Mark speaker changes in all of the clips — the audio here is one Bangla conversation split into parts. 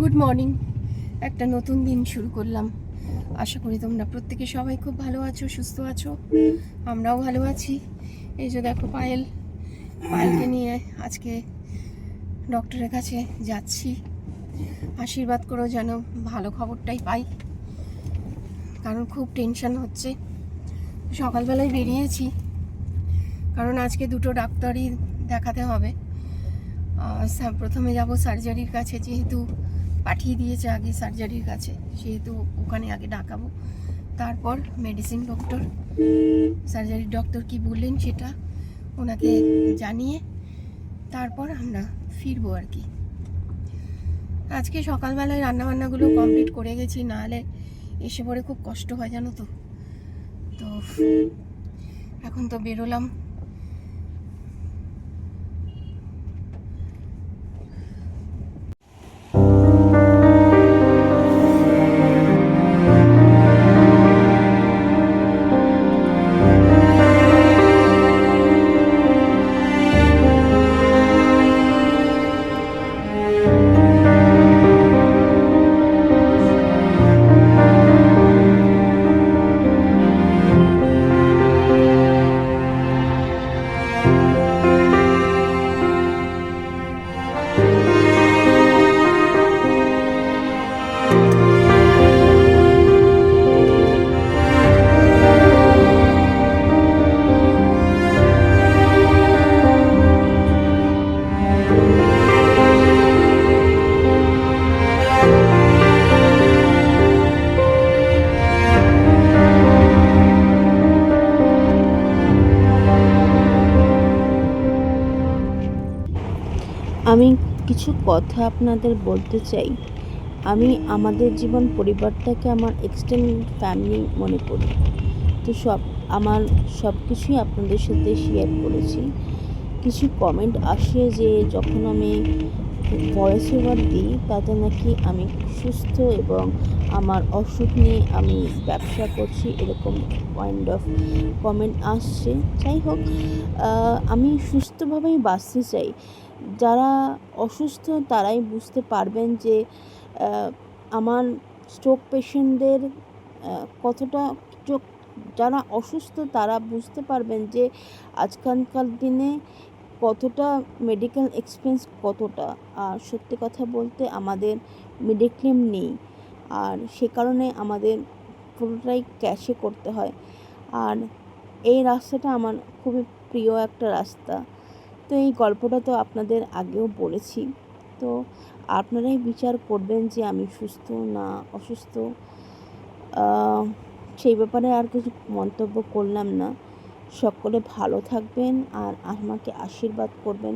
Speaker 1: গুড মর্নিং একটা নতুন দিন শুরু করলাম। আশা করি তোমরা প্রত্যেকে সবাই খুব ভালো আছো, সুস্থ আছো। আমরাও ভালো আছি। এই যে দেখো পায়েল, পায়েলকে নিয়ে আজকে ডক্টরের কাছে যাচ্ছি। আশীর্বাদ করো যেন ভালো খবরটাই পাই। কারণ খুব টেনশন হচ্ছে। সকালবেলায় বেরিয়েছি। কারণ আজকে দুটো ডাক্তারই দেখাতে হবে। প্রথমে যাব সার্জারির কাছে যেহেতু পাঠিয়ে দিয়েছে আগে সার্জারির কাছে, সেহেতু ওখানে আগে ডাকাবো। তারপর মেডিসিন ডক্টর সার্জারির ডক্টর কি বললেন সেটা ওনাকে জানিয়ে তারপর আমরা ফিরবো আর কি। আজকে সকালবেলায় রান্নাবান্নাগুলো কমপ্লিট করে গেছি, নাহলে এসে পরে খুব কষ্ট হয় জানো তো। তো এখন তো বেরোলাম।
Speaker 2: কিছু কথা আপনাদের বলতে চাই। আমি আমাদের জীবন পরিবারটাকে আমার এক্সটেন্ড ফ্যামিলি মনে করি। তো সব, আমার সব কিছুই আপনাদের সাথে শেয়ার করেছি। কিছু কমেন্ট আসে যে যখন আমি ভয়েস ওভার দিই, তাতে নাকি আমি সুস্থ এবং আমার অসুখ নিয়ে আমি ব্যবসা করছি, এরকম কাইন্ড অফ কমেন্ট আসছে। যাই হোক আমি সুস্থভাবেই বাঁচতে চাই। যারা অসুস্থ তারাই বুঝতে পারবেন যে আমার স্ট্রোক পেশেন্টদের কতটা যারা অসুস্থ তারা বুঝতে পারবেন যে, আজকালকার দিনে কতটা মেডিকেল এক্সপেন্স কতটা। আর সত্যি কথা বলতে আমাদের মেডিক্লেম নেই। আর সে কারণে আমাদের পুরোটাই ক্যাশে করতে হয়। আর এই রাস্তাটা আমার খুবই প্রিয় একটা রাস্তা। তো এই গল্পটা তো আপনাদের আগেও বলেছি। তো আপনারাই বিচার করবেন যে আমি সুস্থ না অসুস্থ। সেই ব্যাপারে আর কিছু মন্তব্য করলাম না। সকলে ভালো থাকবেন আর আমাকে আশীর্বাদ করবেন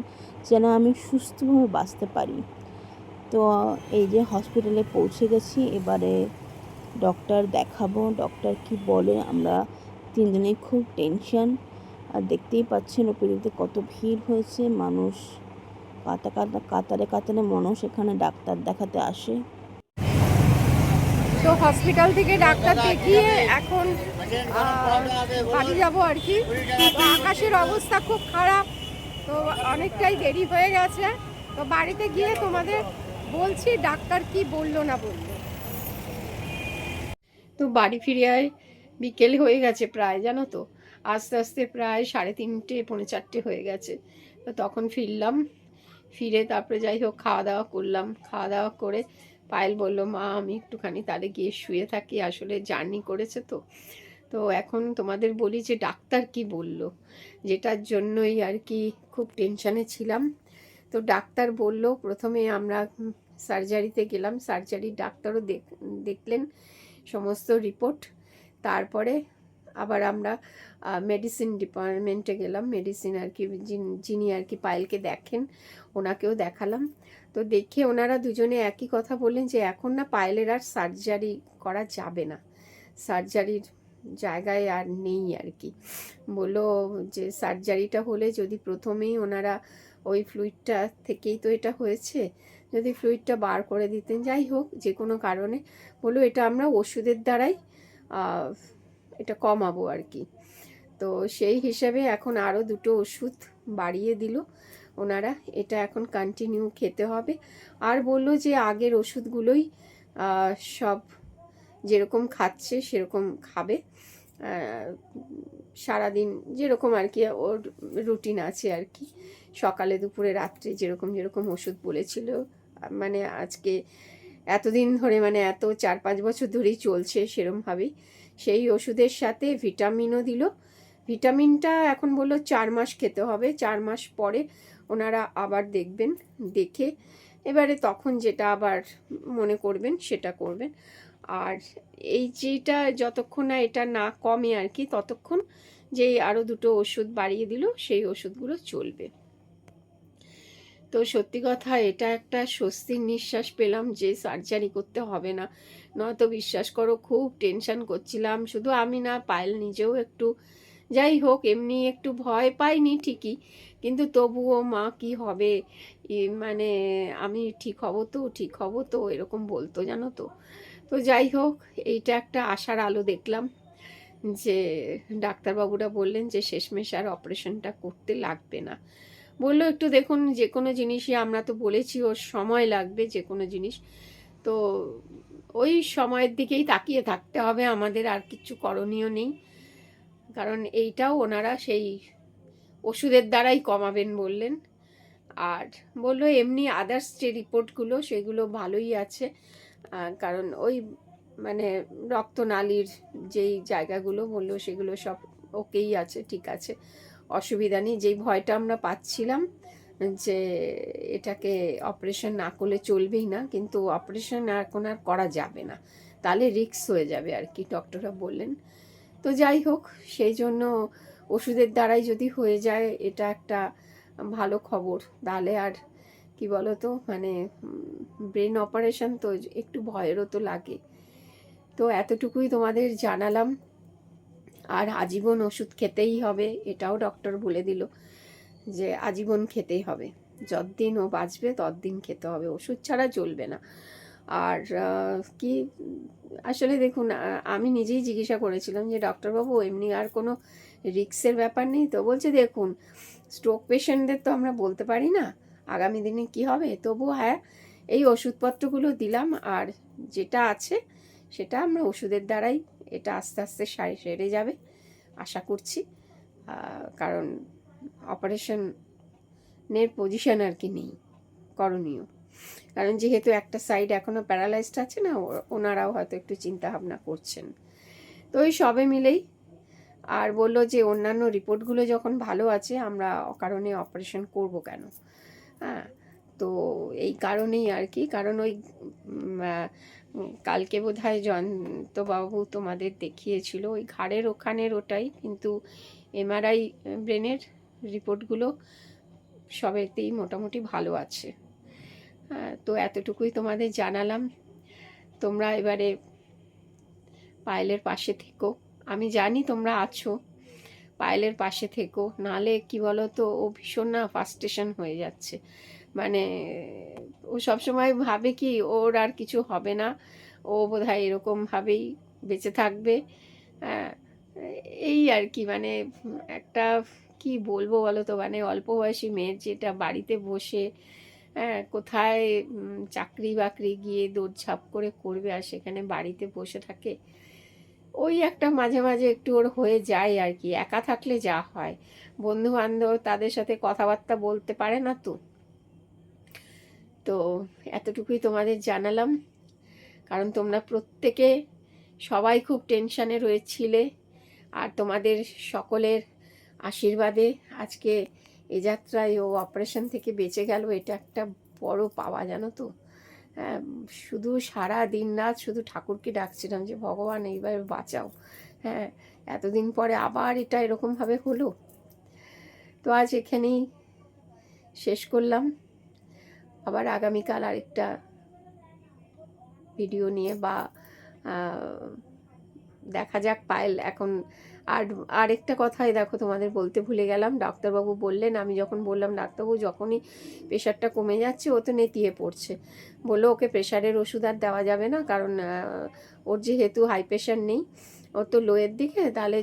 Speaker 2: যেন আমি সুস্থভাবে বাঁচতে পারি। তো এই যে হসপিটালে পৌঁছে গেছি, এবারে ডক্টর দেখাবো ডক্টর কি বলে, আমরা তিনজনেই খুব টেনশন আর দেখতেই পাচ্ছেন ওপিডিতে কত ভিড় হয়েছে। মানুষ কাতা কাতা কাতারে কাতারে মানুষ এখানে ডাক্তার দেখাতে আসে।
Speaker 1: তো হসপিটাল থেকে ডাক্তার দেখিয়ে এখন বাড়ি যাব আর কি। আকাশের অবস্থা খুব খারাপ তো অনেকটাই দেরি হয়ে গেছে। তো বাড়িতে গিয়ে তোমাদের বলছি ডাক্তার কি বলল না বলল। তো বাড়ি ফিরে আয় বিকেল হয়ে গেছে প্রায় জানো তো। আস্তে আস্তে প্রায় সাড়ে তিনটে, পৌনে চারটে হয়ে গেছে। তো তখন ফিরলাম, ফিরে তারপরে যাই হোক খাওয়া দাওয়া করলাম। খাওয়া দাওয়া করে পায়েল বলল, মা, আমি একটুখানি তাহলে গিয়ে শুয়ে থাকি, আসলে জার্নি করেছে তো। তো এখন তোমাদের বলি যে ডাক্তার কি বলল? যেটার জন্যই আর কি খুব টেনশানে ছিলাম। তো ডাক্তার বলল, প্রথমে আমরা সার্জারিতে গেলাম, সার্জারির ডাক্তারও দেখ- দেখলেন সমস্ত রিপোর্ট। তারপরে আবার আমরা মেডিসিন ডিপার্টমেন্টে গেলাম মেডিসিন আর কি, যিনি- আর কি পায়েলকে দেখেন, ওনাকেও দেখালাম। তো দেখে ওনারা দুজনে একই কথা বললেন যে, এখন না পায়েলের আর সার্জারি করা যাবে না। সার্জারির জায়গায় আর নেই আর কি। বলল যে সার্জারিটা হলে যদি প্রথমেই ওনারা ওই ফ্লুইডটা থেকেই তো এটা হয়েছে, যদি ফ্লুইডটা বার করে দিতেন। যাই হোক, যে কোনো কারণে বলল, এটা আমরা ওষুধের দ্বারাই এটা কমাবো আর কি। তো সেই হিসাবে এখন আরও দুটো ওষুধ বাড়িয়ে দিল। ওনারা এটা এখন কন্টিনিউ খেতে হবে। আর বলল যে আগের ওষুধগুলোই সব যেরকম খাচ্ছে সেরকম খাবে। সারাদিন যেরকম আর কি ওর রুটিন আছে আর কি। সকালে, দুপুরে, রাত্রে যেরকম যেরকম ওষুধ বলেছিল। মানে আজকে এতদিন ধরে মানে এত চার পাঁচ বছর ধরেই চলছে সেরমভাবেই। সেই ওষুধের সাথে ভিটামিনও দিল। ভিটামিনটা এখন বলল চার মাস খেতে হবে। চার মাস পরে ওনারা আবার দেখবেন, দেখে এবারে তখন যেটা আবার মনে করবেন সেটা করবেন। আর এই যেটা যতক্ষণ না এটা না কমে আর কি, ততক্ষণ যে আরও দুটো ওষুধ বাড়িয়ে দিল, সেই ওষুধগুলো চলবে। তো সত্যি কথা এটা একটা স্বস্তির নিঃশ্বাস পেলাম যে সার্জারি করতে হবে না। নয়তো বিশ্বাস করো খুব টেনশন করছিলাম। শুধু আমি না, পায়েল নিজেও একটু যাই হোক, এমনি একটু ভয় পাইনি ঠিকই। কিন্তু তবুও মা কি হবে? মানে আমি ঠিক হব তো, ঠিক হব তো, এরকম বলতো জানো তো। তো যাই হোক, এইটা একটা আশার আলো দেখলাম যে ডাক্তারবাবুরা বললেন যে শেষমেশ আর অপারেশনটা করতে লাগবে না। বলল, একটু দেখুন, যে কোনো জিনিসই আমরা তো বলেছি, ওর সময় লাগবে যে কোনো জিনিস। তো ওই সময়ের দিকেই তাকিয়ে থাকতে হবে, আমাদের আর কিছু করণীয় নেই। কারণ এইটাও ওনারা সেই ওষুধের দ্বারাই কমাবেন বললেন। আর বলল, এমনি আদার্স যে রিপোর্টগুলো, সেগুলো ভালোই আছে। কারণ ওই মানে রক্তনালীর যেই জায়গাগুলো বলল, সেগুলো সব ওকেই আছে, ঠিক আছে। অসুবিধা নেই। যেই ভয়টা আমরা পাচ্ছিলাম যে এটাকে অপারেশন না করলে চলবেই না, কিন্তু অপারেশন এখন আর করা যাবে না। তাহলে রিস্ক হয়ে যাবে আর কি ডক্টররা বললেন। তো যাই হোক, সেই জন্য ওষুধের দ্বারাই যদি হয়ে যায়, এটা একটা ভালো খবর। তাহলে আর কি বলো তো মানে ব্রেন অপারেশন তো একটু ভয়েরও তো লাগে। তো এতটুকুই তোমাদের জানালাম। আর আজীবন ওষুধ খেতেই হবে, এটাও ডক্টর বলে দিল যে আজীবন খেতেই হবে। যতদিন ও বাঁচবে, ততদিন খেতে হবে। ওষুধ ছাড়া চলবে না। আর কি, আসলে দেখুন আমি নিজেই জিজ্ঞাসা করেছিলাম যে ডক্টরবাবু এমনি আর কোনো রিক্সের ব্যাপার নেই তো? বলছে, দেখুন স্ট্রোক পেশেন্টদের তো আমরা বলতে পারি না। আগামী দিনে কি হবে? তবু হ্যাঁ এই ওষুধপত্রগুলো দিলাম আর যেটা আছে, সেটা আমরা ওষুধের দ্বারাই এটা আস্তে আস্তে সারে সেরে যাবে, আশা করছি। কারণ অপারেশনের পজিশন আর কি নেই, করণীয়। কারণ যেহেতু একটা সাইড এখনও প্যারালাইজড আছে না ওনারাও হয়তো একটু চিন্তা ভাবনা করছেন। তো ওই সবে মিলেই আর বলল যে, অন্যান্য রিপোর্টগুলো যখন ভালো আছে, আমরা অকারণে অপারেশন করব কেন? হ্যাঁ তো এই কারণেই আর কি, কারণ ওই কালকে বোধ হয় জয়ন্তবাবু তোমাদের দেখিয়েছিল। ওই ঘাড়ের ওখানের ওটাই, কিন্তু এমআরআই ব্রেনের রিপোর্টগুলো সবেতেই মোটামুটি ভালো আছে। তো এতটুকুই তোমাদের জানালাম। তোমরা এবারে পায়েলের পাশে থেকো। আমি জানি তোমরা আছো। পায়েলের পাশে থেকো। নালে কি বলো তো ও ভীষণ না ফাস্টেশন হয়ে যাচ্ছে। মানে ও সবসময় ভাবে কি ওর আর কিছু হবে না। ও বোধ হয় এরকমভাবেই বেঁচে থাকবে। হ্যাঁ এই আর কি মানে একটা কি বলব বলো তো মানে অল্প বয়সী মেয়ের যেটা বাড়িতে বসে হ্যাঁ কোথায় চাকরি বাকরি গিয়ে দৌড়ঝাঁপ করে করবে আর সেখানে বাড়িতে বসে থাকে, ওই একটা মাঝে মাঝে একটু ওর হয়ে যায় আর কি। একা থাকলে যা হয়। বন্ধু বান্ধব তাদের সাথে কথাবার্তা বলতে পারে না তো। তো এতটুকুই তোমাদের জানালাম। কারণ তোমরা প্রত্যেকে সবাই খুব টেনশানে রয়েছিলে। আর তোমাদের সকলের আশীর্বাদে আজকে এ যাত্রায় ও অপারেশন থেকে বেঁচে গেল, এটা একটা বড় পাওয়া, জানো তো? হ্যাঁ শুধু সারা দিন রাত শুধু ঠাকুরকে ডাকছিলাম যে, ভগবান এইবার বাঁচাও। হ্যাঁ এতদিন পরে আবার এটা এরকমভাবে হলো। তো আজ এখানেই শেষ করলাম। আবার আগামীকাল আরেকটা ভিডিও নিয়ে বা দেখা যাক, পায়েল এখন আর, আরেকটা কথাই দেখো তোমাদের বলতে ভুলে গেলাম। ডাক্তারবাবু বললেন, আমি যখন বললাম, ডাক্তারবাবু, যখনই প্রেশারটা কমে যাচ্ছে, ও তো নেতিয়ে পড়ছে। বলল, ওকে প্রেশারের ওষুধ আর দেওয়া যাবে না, কারণ ওর যেহেতু হাই প্রেশার নেই, ওর তো লোয়ের দিকে, তাহলে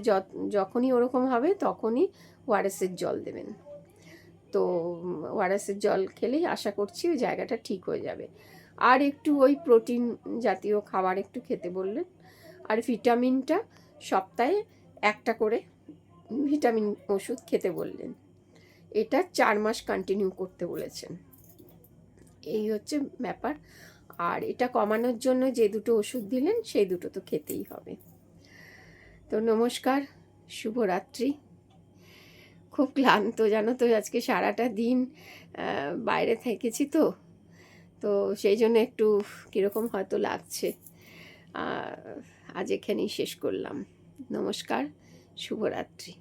Speaker 1: যখনই ওরকম হবে, তখনই ওআরএসের জল দেবেন। তো ওয়ারাসের জল খেলেই আশা করছি ওই জায়গাটা ঠিক হয়ে যাবে। আর একটু ওই প্রোটিন জাতীয় খাবার একটু খেতে বললেন। আর ভিটামিনটা সপ্তাহে একটা করে ভিটামিন ওষুধ খেতে বললেন। এটা চার মাস কন্টিনিউ করতে বলেছেন। এই হচ্ছে ব্যাপার। আর এটা কমানোর জন্য যে দুটো ওষুধ দিলেন, সেই দুটো তো খেতেই হবে। তো নমস্কার, শুভরাত্রি। খুব ক্লান্ত, জানো তো? আজকে সারাটা দিন বাইরে থেকেছি তো। তো সেই জন্য একটু কীরকম হয়তো লাগছে। আজ এখানেই শেষ করলাম। নমস্কার, শুভরাত্রি।